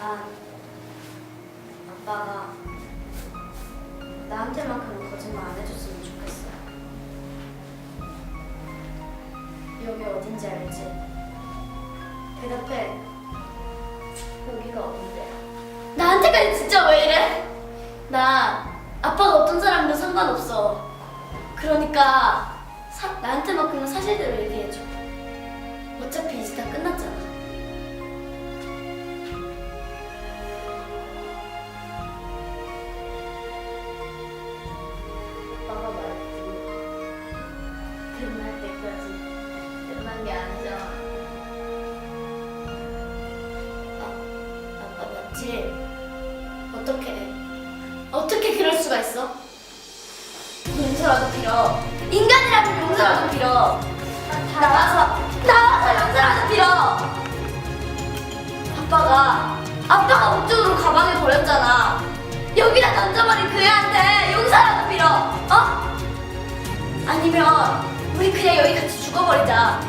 난 아빠가 나한테만큼은 거짓말 안 해줬으면 좋겠어. 여기 어딘지 알지? 대답해. 여기가 어딘데? 나한테까지 진짜 왜 이래? 나 아빠가 어떤 사람이든 상관없어. 그러니까 사- 나한테만큼은 사실대로 얘기해줘. 어차피 이제 다 끝났잖아. 맞지? 어떻게, 어떻게 그럴 수가 있어? 용서라도 빌어. 인간이라면 용서라도 빌어. 나와서, 나와서 용서라도 빌어. 아빠가, 아빠가 목적으로 가방에 버렸잖아. 여기다 던져버린 그 애한테 용서라도 빌어. 어? 아니면 우리 그냥 여기 같이 죽어버리자.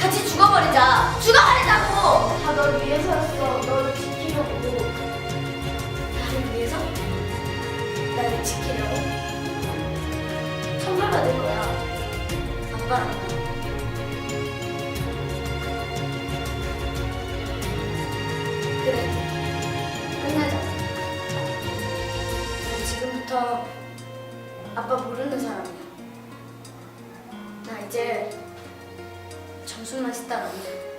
같이 죽어버리자. 지키려고. 나를 위해서? 나를 지키려고? 선물 받을 거야. 아빠랑 나. 그래. 끝내자. 난 지금부터 아빠 모르는 사람이야. 나 이제 점수만 씻다 가면 돼.